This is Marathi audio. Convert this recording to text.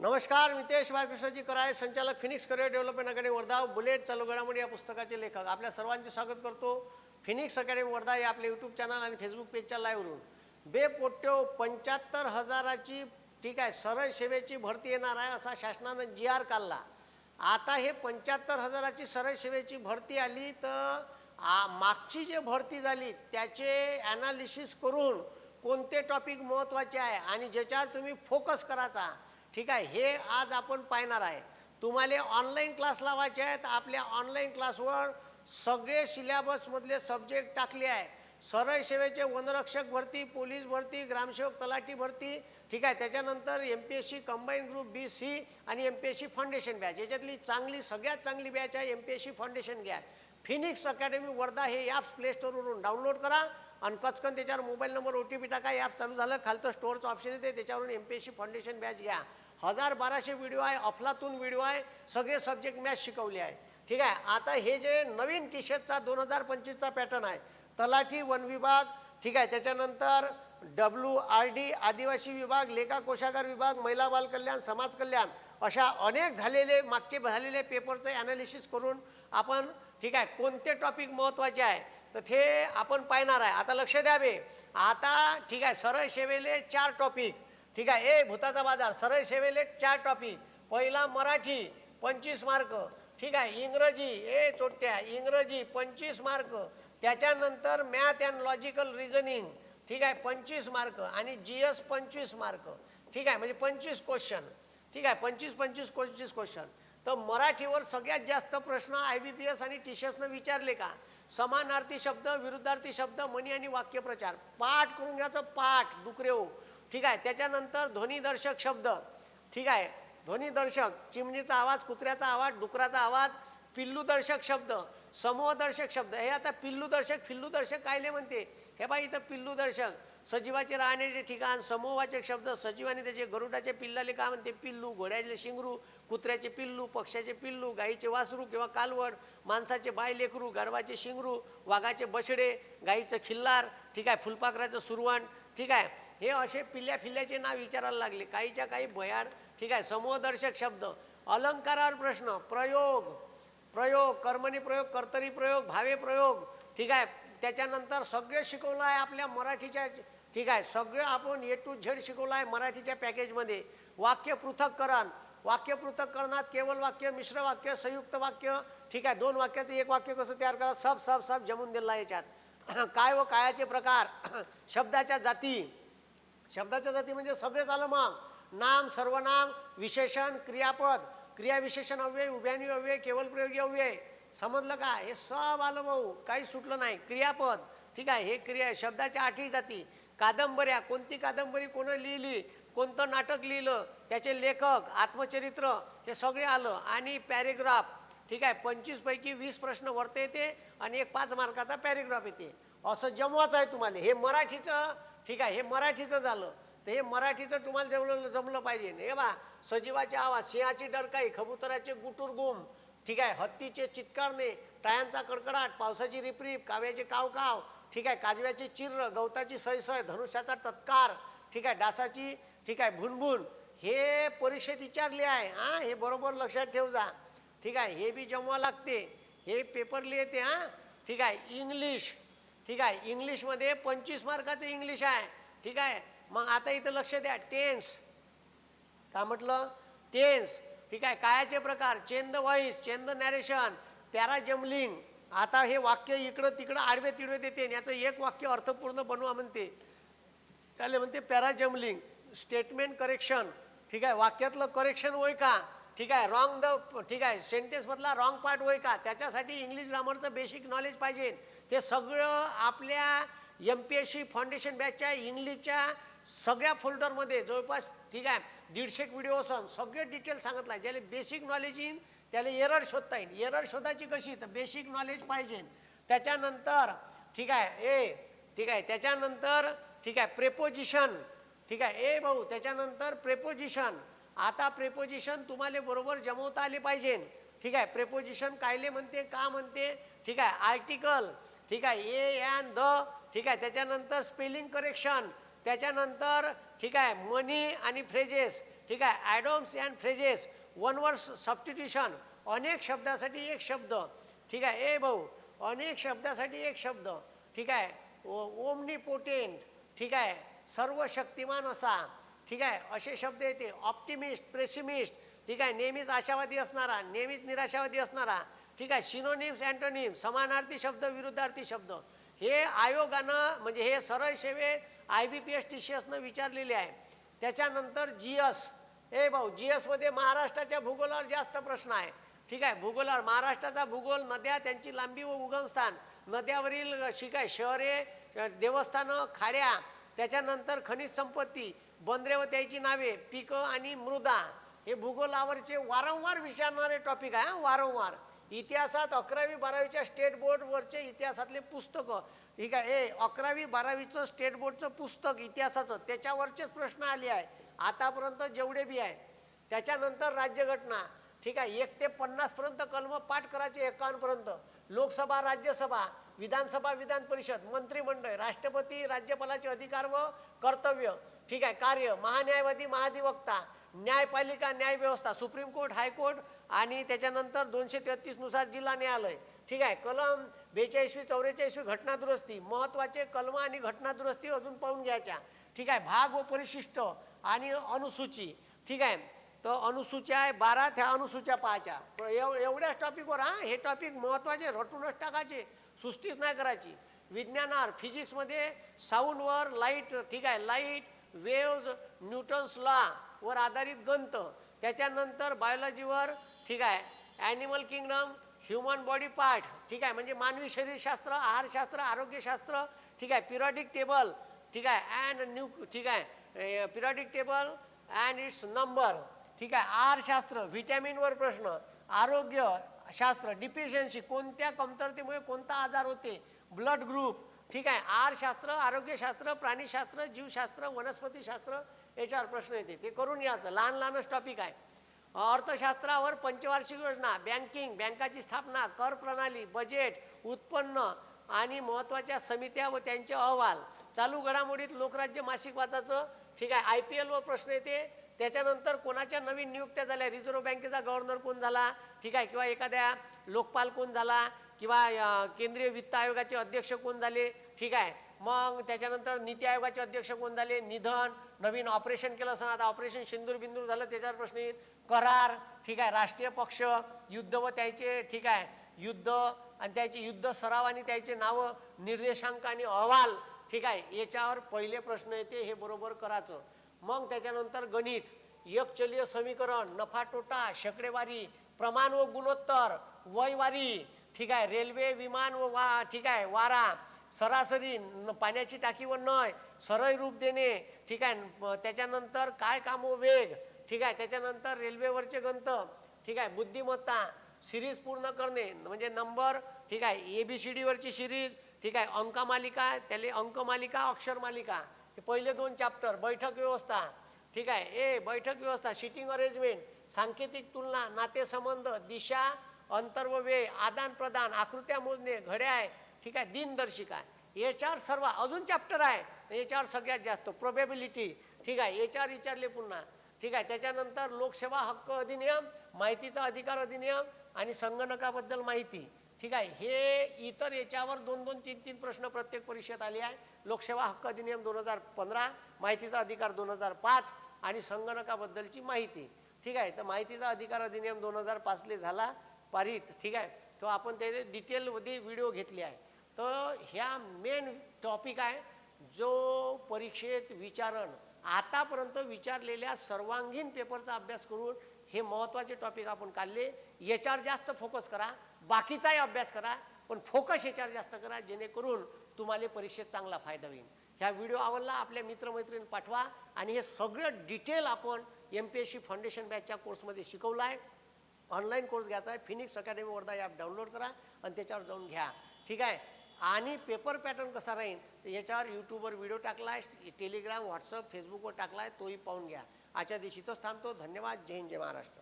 नमस्कार मितेश बाळकृष्णजी कराय संचालक Phoenix career development academy Wardha bullet चालू घडामोडी या पुस्तकाचे लेखक. आपल्या सर्वांचे स्वागत करतो फिनिक्स अकॅडमी वर्धा या आपल्या यूट्यूब चॅनल आणि फेसबुक पेजच्या लाईव्हवरून बेपोट्यो पंच्याहत्तर हजाराची ठीक आहे सरळ सेवेची भरती येणार आहे असा शासनानं जी आर काढला. आता हे पंच्याहत्तर हजाराची सरळ सेवेची भरती आली तर आ- मागची जे भरती झाली त्याचे ॲनालिसिस करून कोणते टॉपिक महत्त्वाचे आहे आणि ज्याच्यावर तुम्ही फोकस करायचा ठीक आहे हे आज आपण पाहणार आहे. तुम्हाला ऑनलाईन क्लास लावायचे आहेत आपल्या ऑनलाईन क्लासवर सगळे सिलेबसमधले सब्जेक्ट टाकले आहे सरळ सेवेचे वनरक्षक भरती पोलीस भरती ग्रामसेवक तलाठी भरती ठीक आहे त्याच्यानंतर M P S C combine group B C आणि M P S C foundation batch याच्यातली चांगली सगळ्यात चांगली बॅच आहे M P S C foundation batch Phoenix academy Wardha हे ॲप्स प्ले स्टोरवरून डाउनलोड करा आणि कचकन त्याच्यावर mobile number O T P टाका. ॲप चालू झालं खालतं स्टोअरचं ऑप्शन येते त्याच्यावरून M P S C foundation batch घ्या. हजार बाराशे व्हिडिओ आहे अफलातून व्हिडिओ आहे सगळे सब्जेक्ट मॅथ शिकवले आहे. ठीक आहे? आता हे जे नवीन टी शर्टचा दोन हजार पंचवीसचा पॅटर्न आहे तलाठी वन विभाग ठीक आहे? त्याच्यानंतर डब्ल्यू आर डी आदिवासी विभाग लेखा कोशागार विभाग महिला बाल कल्याण समाज कल्याण अशा अनेक झालेले मागचे झालेले पेपरचं ॲनालिसिस करून आपण ठीक आहे? कोणते टॉपिक महत्त्वाचे आहे? तर ते आपण पाहणार आहे. आता लक्ष द्यावे आता ठीक आहे? सरळ सेवेले चार टॉपिक ठीक आहे. ए भूताचा बाजार. सरळ शेवेलेट चार टॉपी. पहिला मराठी पंचवीस मार्क. ठीक आहे. इंग्रजी ए चोट्या. इंग्रजी पंचवीस मार्क. त्याच्यानंतर मॅथ अँड लॉजिकल रिझनिंग. ठीक आहे. पंचवीस मार्क. आणि जी एस पंचवीस मार्क. ठीक आहे. म्हणजे पंचवीस क्वेश्चन. ठीक आहे. पंचवीस पंचवीस पंचवीस क्वेश्चन. तर मराठीवर सगळ्यात जास्त प्रश्न आय बी पी एस आणि टी सी एसनं विचारले का? समानार्थी शब्द विरुद्धार्थी शब्द मनी आणि वाक्यप्रचार. पाठ करून घ्यायचं पाठ. दुकरे हो. ठीक आहे त्याच्यानंतर ध्वनिदर्शक शब्द. ठीक आहे ध्वनिदर्शक चिमणीचा आवाज कुत्र्याचा आवाज डुकराचा आवाज पिल्लूदर्शक शब्द समूहदर्शक शब्द. हे आता पिल्लूदर्शक फिल्लूदर्शक कायले म्हणते? हे बाई इथं पिल्लूदर्शक. सजीवाचे राहण्याचे ठिकाण समूहवाचक शब्द सजीवाने त्याचे गरुडाचे पिल्लाले काय म्हणते? पिल्लू घोड्याचे शिंगरू कुत्र्याचे पिल्लू पक्ष्याचे पिल्लू गाईचे वासरू किंवा कालवड माणसाचे बाय लेकरू गाढवाचे शिंगरू वाघाचे बछडे गाईचं खिल्लार ठीक आहे फुलपाखराचं सुरवण ठीक आहे. हे असे पिल्ल्या फिल्ल्याचे नाव विचारायला लागले. काहीच्या काही भयाड ठीक आहे समूहदर्शक शब्द. अलंकारावर प्रश्न प्रयोग प्रयोग कर्मणी प्रयोग कर्तरी प्रयोग भावे प्रयोग ठीक आहे. त्याच्यानंतर सगळे शिकवलं आहे आपल्या मराठीच्या ठीक आहे सगळं आपण ए टू झेड शिकवलं आहे मराठीच्या पॅकेजमध्ये. वाक्य पृथक्करण वाक्य पृथक्करणात केवळ वाक्य मिश्र वाक्य संयुक्त वाक्य ठीक आहे दोन वाक्याचं एक वाक्य कसं तयार करा? सब सब सब जमून दिलं आहे याच्यात. काय व कायाचे प्रकार? शब्दाच्या जाती शब्दाच्या जाती म्हणजे सगळेच आलं मग. नाम सर्वनाम विशेषण क्रियापद. क्रियाविशेषण अव्यय उभ्यानी अव्यय केवल प्रयोगी अव्यय. समजलं का? हे सब आलं भाऊ. काही सुटलं नाही. क्रियापद. ठीक आहे? हे क्रिया शब्दाच्या आठही जाती. कादंबऱ्या. कोणती कादंबरी कोणं लिहिली? कोणतं नाटक लिहिलं? त्याचे लेखक आत्मचरित्र हे सगळे आलं. आणि पॅरेग्राफ. ठीक आहे पंचवीस पैकी वीस प्रश्न वरते येते आणि एक पाच मार्काचा पॅरेग्राफ येते. असं जमवाच आहे तुम्हाला. हे मराठीचं ठीक आहे हे मराठीचं झालं. तर हे मराठीचं तुम्हाला जमलं जमलं पाहिजे. हे बा सजीवाचे आवाज सिंहाची डरकाई कबुतराचे गुटूर गुम ठीक आहे हत्तीचे चित्कारणे टायांचा कडकडाट पावसाची रिपरिप काव्याचे कावकाव ठीक आहे काजव्याचे चिर्र गवताची सयसय धनुष्याचा तत्कार ठीक आहे डासाची ठीक आहे भुनभुन. हे परीक्षेत विचारले आहे. हां हे बरोबर लक्षात ठेव जा ठीक आहे हे बी जमवा लागते. हे पेपर लिहिते हां? ठीक आहे इंग्लिश ठीक आहे इंग्लिशमध्ये पंचवीस मार्काचं इंग्लिश आहे. ठीक आहे मग आता इथं लक्ष द्या टेन्स का म्हटलं? टेन्स ठीक आहे कायाचे प्रकार चेंद व्हॉइस चेंद नॅरेशन पॅराजमलिंग आता हे वाक्य इकडं तिकडं आडवे तिडवे देते आणि याचं एक वाक्य अर्थपूर्ण बनवा म्हणते. त्याला म्हणते पॅराजमलिंग स्टेटमेंट करेक्शन ठीक आहे वाक्यातलं करेक्शन होय का ठीक आहे रॉंग द ठीक आहे सेंटेन्समधला रॉंग पार्ट होय का? त्याच्यासाठी इंग्लिश ग्रामरचं बेसिक नॉलेज पाहिजे. ते सगळं आपल्या M P S C foundation बॅचच्या इंग्लिशच्या सगळ्या फोल्डरमध्ये जवळपास ठीक आहे दीडशे व्हिडिओ असून सगळे डिटेल सांगितलं आहे. ज्याला बेसिक नॉलेज येईन त्याला एरर शोधता येईल एरर शोधायची कशी? तर बेसिक नॉलेज पाहिजे. त्याच्यानंतर ठीक आहे ए ठीक आहे त्याच्यानंतर ठीक आहे प्रेपोजिशन ठीक आहे ए भाऊ त्याच्यानंतर प्रेपोजिशन आता प्रेपोजिशन तुम्हाला बरोबर जमवता आले पाहिजे. ठीक आहे? प्रेपोजिशन कायले म्हणते का म्हणते? ठीक आहे? आर्टिकल ठीक आहे? ए अँड द ठीक आहे? त्याच्यानंतर स्पेलिंग करेक्शन त्याच्यानंतर ठीक आहे मनी आणि फ्रेजेस ठीक आहे? Idioms and phrases one word substitution अनेक शब्दासाठी एक शब्द. ठीक आहे? ए भाऊ अनेक शब्दासाठी एक शब्द. ठीक आहे? ओमनी पोटेंट ठीक आहे? सर्व शक्तिमान असा. ठीक आहे? असे शब्द येते. ऑप्टिमिस्ट प्रेसिमिस्ट ठीक आहे? नेहमीच आशावादी असणारा नेहमीच निराशावादी असणारा ठीक आहे? सिनोनिम्स अँटोनिम समानार्थी शब्द विरुद्धार्थी शब्द. हे आयोगानं म्हणजे हे सरळ सेवे I B P S T C एसनं विचारलेले आहे. त्याच्यानंतर जी एस हे भाऊ जी एसमध्ये महाराष्ट्राच्या भूगोलावर जास्त प्रश्न आहे. ठीक आहे? भूगोलावर महाराष्ट्राचा भूगोल नद्या त्यांची लांबी व उगमस्थान. नद्यावरील शिकाय शहरे देवस्थानं खाड्या त्याच्यानंतर खनिज संपत्ती बंदरे व त्याची नावे पिकं आणि मृदा हे भूगोलावरचे वारंवार विचारणारे टॉपिक आहे वारंवार. इतिहासात अकरावी बारावीच्या स्टेट बोर्डवरचे इतिहासातले पुस्तकं. ठीक आहे ए अकरावी बारावीचं स्टेट बोर्डचं पुस्तक इतिहासाचं त्याच्यावरचेच प्रश्न आले आहे. आतापर्यंत जेवढे बी आहे त्याच्यानंतर राज्यघटना. ठीक आहे एक ते पन्नासपर्यंत कलम पाठ करायचे एकावन्नपर्यंत लोकसभा राज्यसभा विधानसभा विधान परिषद मंत्रिमंडळ राष्ट्रपती राज्यपालाचे अधिकार व कर्तव्य. ठीक आहे कार्य महान्यायवादी महाधिवक्ता न्यायपालिका न्याय व्यवस्था सुप्रीम कोर्ट हायकोर्ट आणि त्याच्यानंतर दोनशे तेहतीसनुसार जिल्हा न्यायालय. ठीक आहे कलम बेचाळीसवी चौवेचाळीसवी घटनादुरुस्ती महत्त्वाचे कलम आणि घटनादुरुस्ती अजून पाहून घ्यायच्या. ठीक आहे भाग व परिशिष्ट आणि अनुसूची. ठीक आहे तर अनुसूच्या आहे बारा त्या अनुसूच्या पाहायच्या. एव एवढ्याच टॉपिकवर हां हे टॉपिक महत्त्वाचे रटूनच टाकायचे सुस्तीच नाही करायची. विज्ञानावर फिजिक्समध्ये साऊंडवर लाइट ठीक आहे लाइट वेव्ज न्यूटन्स लॉ वर आधारित गंत त्याच्यानंतर बायोलॉजीवर ठीक आहे animal kingdom human body part ठीक आहे म्हणजे मानवी शरीरशास्त्र आहारशास्त्र आरोग्यशास्त्र ठीक आहे पिरॉडिक टेबल ठीक आहे अँड न्यू ठीक आहे periodic table and its number ठीक आहे आहारशास्त्र व्हिटॅमिनवर प्रश्न आरोग्य शास्त्र डिफिशियन्सी कोणत्या कमतरतेमुळे कोणता आजार होते? ब्लड ग्रुप ठीक आहे. आहारशास्त्र आरोग्यशास्त्र प्राणीशास्त्र जीवशास्त्र वनस्पतीशास्त्र याच्यावर प्रश्न येते. ते करून यायचं लहान लहानच टॉपिक आहे. अर्थशास्त्रावर पंचवार्षिक योजना बँकिंग बँकाची स्थापना कर प्रणाली बजेट उत्पन्न आणि महत्त्वाच्या समित्या व त्यांचे अहवाल. चालू घडामोडीत लोकराज्य मासिक वाचाचं ठीक आहे. आय पी एलवर प्रश्न येते. त्याच्यानंतर कोणाच्या नवीन नियुक्त्या झाल्या? रिझर्व्ह बँकेचा गव्हर्नर कोण झाला? ठीक आहे. किंवा एखाद्या लोकपाल कोण झाला? किंवा केंद्रीय वित्त आयोगाचे अध्यक्ष कोण झाले? ठीक आहे. मग त्याच्यानंतर नीती आयोगाचे अध्यक्ष कोण झाले? निधन नवीन ऑपरेशन केलं असं आता ऑपरेशन सिंदूर बिंदूर झालं त्याच्यावर प्रश्न येईल. करार ठीक आहे. राष्ट्रीय पक्ष युद्ध व त्याचे ठीक आहे. युद्ध आणि त्याचे युद्ध सराव आणि त्याचे नावं निर्देशांक आणि अहवाल ठीक आहे. याच्यावर पहिले प्रश्न येते हे बरोबर करायचं. मग त्याच्यानंतर गणित एकचलीय समीकरण नफा तोटा शेकडेवारी प्रमाण व गुणोत्तर वयवारी ठीक आहे रेल्वे विमान व वा ठीक आहे वारा सरासरी पाण्याची टाकी व नय सरळ रूप देणे ठीक आहे त्याच्यानंतर काय काम व वेग ठीक आहे त्याच्यानंतर रेल्वेवरचे गंत ठीक आहे बुद्धिमत्ता सिरीज पूर्ण करणे म्हणजे नंबर ठीक आहे ए बी सी डीवरची सिरीज ठीक आहे अंकमालिका त्याले अंकमालिका अक्षरमालिका ते पहिले दोन चॅप्टर बैठक व्यवस्था ठीक आहे ए बैठक व्यवस्था सिटिंग अरेंजमेंट सांकेतिक तुलना नातेसंबंध दिशा अंतर व वेळ आदान प्रदान आकृत्या मोजणे घड्याळ ठीक आहे दिनदर्शिका याच्यावर सर्व अजून चॅप्टर आहे. याच्यावर सगळ्यात जास्त प्रोबेबिलिटी ठीक आहे याच्यावर विचारले पुन्हा. ठीक आहे त्याच्यानंतर लोकसेवा हक्क अधिनियम माहितीचा अधिकार अधिनियम आणि संगणकाबद्दल माहिती. ठीक आहे हे इतर याच्यावर दोन दोन तीन तीन प्रश्न प्रत्येक परीक्षेत आले आहे. लोकसेवा हक्क अधिनियम दोन हजार पंधरा माहितीचा अधिकार दोन हजार पाच आणि संगणकाबद्दलची माहिती. ठीक आहे तर माहितीचा अधिकार अधिनियम दोन हजार पाचले झाला. पारित ठीक आहे? तो आपण त्याचे डिटेलमध्ये व्हिडिओ घेतले आहे. तर ह्या मेन टॉपिक आहे जो परीक्षेत विचारण. आतापर्यंत विचारलेल्या सर्वांगीण पेपरचा अभ्यास करून हे महत्त्वाचे टॉपिक आपण काढले. याच्यावर जास्त फोकस करा. बाकीचाही अभ्यास करा पण फोकस याच्यावर जास्त करा जेणेकरून तुम्हाला परीक्षेत चांगला फायदा होईल. ह्या व्हिडिओ आवडला आपल्या मित्रमैत्रिणी पाठवा. आणि हे सगळं डिटेल आपण M P S C foundation बॅचच्या कोर्समध्ये शिकवलं आहे. ऑनलाईन कोर्स घ्यायचा आहे. Phoenix academy Wardha app download करा आणि त्याच्यावर जाऊन घ्या. ठीक आहे? आणि पेपर पॅटर्न कसा राहील? याच्यावर यूट्यूबवर व्हिडिओ टाकला आहे टेलिग्राम व्हॉट्सअप फेसबुकवर टाकला आहे तोही पाहून घ्या. आजच्या दिवशी तोच थांबतो. धन्यवाद. जय हिंद जय महाराष्ट्र.